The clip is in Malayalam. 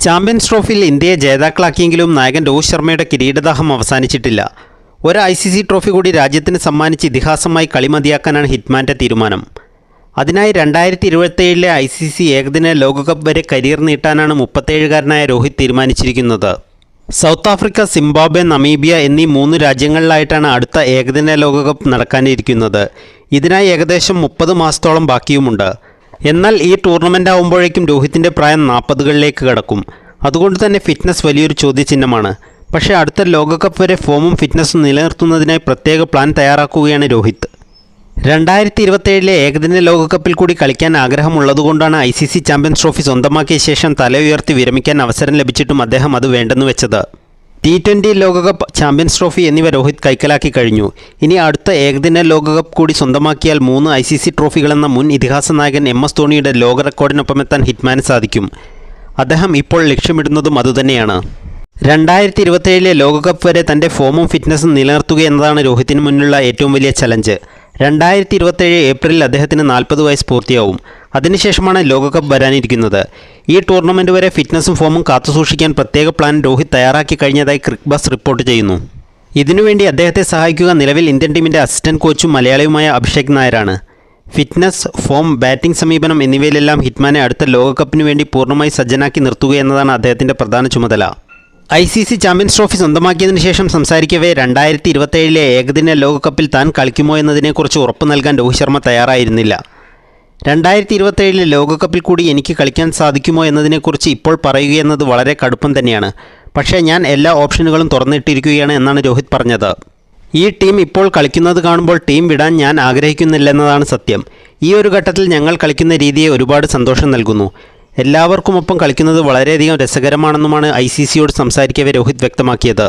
ചാമ്പ്യൻസ് ട്രോഫിയിൽ ഇന്ത്യയെ ജേതാക്കളാക്കിയെങ്കിലും നായകൻ രോഹിത് ശർമ്മയുടെ കിരീടദാഹം അവസാനിച്ചിട്ടില്ല. ഒരു ഐ സി സി ട്രോഫി കൂടി രാജ്യത്തിന് സമ്മാനിച്ച് ഇതിഹാസമായി കളി മതിയാക്കാനാണ് ഹിറ്റ്മാന്റെ തീരുമാനം. അതിനായി രണ്ടായിരത്തി ഇരുപത്തിയേഴിലെ ഐ സി സി ഏകദിന ലോകകപ്പ് വരെ കരിയർ നീട്ടാനാണ് മുപ്പത്തേഴുകാരനായ രോഹിത് തീരുമാനിച്ചിരിക്കുന്നത്. സൗത്ത് ആഫ്രിക്ക സിംബാബ്വെ നമീബിയ എന്നീ മൂന്ന് രാജ്യങ്ങളിലായിട്ടാണ് അടുത്ത ഏകദിന ലോകകപ്പ് നടക്കാനിരിക്കുന്നത്. ഇതിനായി ഏകദേശം മുപ്പത് മാസത്തോളം ബാക്കിയുമുണ്ട്. എന്നാൽ ഈ ടൂർണമെന്റ് ആവുമ്പോഴേക്കും രോഹിത്തിന്റെ പ്രായം നാൽപ്പതുകളിലേക്ക് കടക്കും. അതുകൊണ്ട് തന്നെ ഫിറ്റ്നസ് വലിയൊരു ചോദ്യചിഹ്നമാണ്. പക്ഷേ അടുത്ത ലോകകപ്പ് വരെ ഫോമും ഫിറ്റ്നസ്സും നിലനിർത്തുന്നതിനായി പ്രത്യേക പ്ലാൻ തയ്യാറാക്കുകയാണ് രോഹിത്. രണ്ടായിരത്തി ഇരുപത്തേഴിലെ ഏകദിന ലോകകപ്പിൽ കൂടി കളിക്കാൻ ആഗ്രഹമുള്ളതുകൊണ്ടാണ് I C C champions trophy സ്വന്തമാക്കിയ ശേഷം തല ഉയർത്തി വിരമിക്കാൻ അവസരം ലഭിച്ചിട്ടും അദ്ദേഹം അത് വേണ്ടെന്ന് വെച്ചത്. ടി ട്വന്റി ലോകകപ്പ് ചാമ്പ്യൻസ് ട്രോഫി എന്നിവ രോഹിത് കൈക്കലാക്കി കഴിഞ്ഞു. ഇനി അടുത്ത ഏകദിന ലോകകപ്പ് കൂടി സ്വന്തമാക്കിയാൽ മൂന്ന് ഐ സി സി ട്രോഫികളെന്ന മുൻ ഇതിഹാസ നായകൻ എം എസ് ധോണിയുടെ ലോക റെക്കോർഡിനൊപ്പമെത്താൻ ഹിറ്റ്മാന് സാധിക്കും. അദ്ദേഹം ഇപ്പോൾ ലക്ഷ്യമിടുന്നതും അതുതന്നെയാണ്. രണ്ടായിരത്തി ഇരുപത്തേഴിലെ ലോകകപ്പ് വരെ തന്റെ ഫോമും ഫിറ്റ്നസും നിലനിർത്തുക എന്നതാണ് രോഹിത്തിന് മുന്നിലുള്ള ഏറ്റവും വലിയ ചലഞ്ച് രണ്ടായിരത്തി ഇരുപത്തേഴ് ഏപ്രിലിൽ അദ്ദേഹത്തിന് നാൽപ്പത് വയസ്സ് പൂർത്തിയാവും. അതിനുശേഷമാണ് ലോകകപ്പ് വരാനിരിക്കുന്നത്. ഈ ടൂർണമെന്റ് വരെ ഫിറ്റ്നസും ഫോമും കാത്തുസൂക്ഷിക്കാൻ പ്രത്യേക പ്ലാൻ രോഹിത് തയ്യാറാക്കി കഴിഞ്ഞതായി ക്രിക്ബസ് റിപ്പോർട്ട് ചെയ്യുന്നു. ഇതിനുവേണ്ടി അദ്ദേഹത്തെ സഹായിക്കുക നിലവിൽ ഇന്ത്യൻ ടീമിന്റെ അസിസ്റ്റന്റ് കോച്ചും മലയാളിയുമായ അഭിഷേക് നായരാണ്. ഫിറ്റ്നസ് ഫോം ബാറ്റിംഗ് സമീപനം എന്നിവയിലെല്ലാം ഹിറ്റ്മാനെ അടുത്ത ലോകകപ്പിന് വേണ്ടി പൂർണമായി സജ്ജനാക്കി നിർത്തുക എന്നതാണ് അദ്ദേഹത്തിന്റെ പ്രധാന ചുമതല. I C C champions trophy സ്വന്തമാക്കിയതിനു ശേഷം സംസാരിക്കവേ രണ്ടായിരത്തി ഇരുപത്തേഴിലെ ഏകദിന ലോകകപ്പിൽ താൻ കളിക്കുമോ എന്നതിനെക്കുറിച്ച് ഉറപ്പ് നൽകാൻ രോഹിത് ശർമ്മ തയ്യാറായിരുന്നില്ല. രണ്ടായിരത്തി ഇരുപത്തേഴിലെ ലോകകപ്പിൽ കൂടി എനിക്ക് കളിക്കാൻ സാധിക്കുമോ എന്നതിനെക്കുറിച്ച് ഇപ്പോൾ പറയുകയെന്നത് വളരെ കടുപ്പം തന്നെയാണ്. പക്ഷേ ഞാൻ എല്ലാ ഓപ്ഷനുകളും തുറന്നിട്ടിരിക്കുകയാണ് എന്നാണ് രോഹിത് പറഞ്ഞത്. ഈ ടീം ഇപ്പോൾ കളിക്കുന്നത് കാണുമ്പോൾ ടീം വിടാൻ ഞാൻ ആഗ്രഹിക്കുന്നില്ലെന്നതാണ് സത്യം. ഈ ഒരു ഘട്ടത്തിൽ ഞങ്ങൾ കളിക്കുന്ന രീതിയെ ഒരുപാട് സന്തോഷം നൽകുന്നു. എല്ലാവർക്കുമൊപ്പം കളിക്കുന്നത് വളരെയധികം രസകരമാണെന്നുമാണ് ഐ സി സിയോട് സംസാരിക്കവേ രോഹിത് വ്യക്തമാക്കിയത്.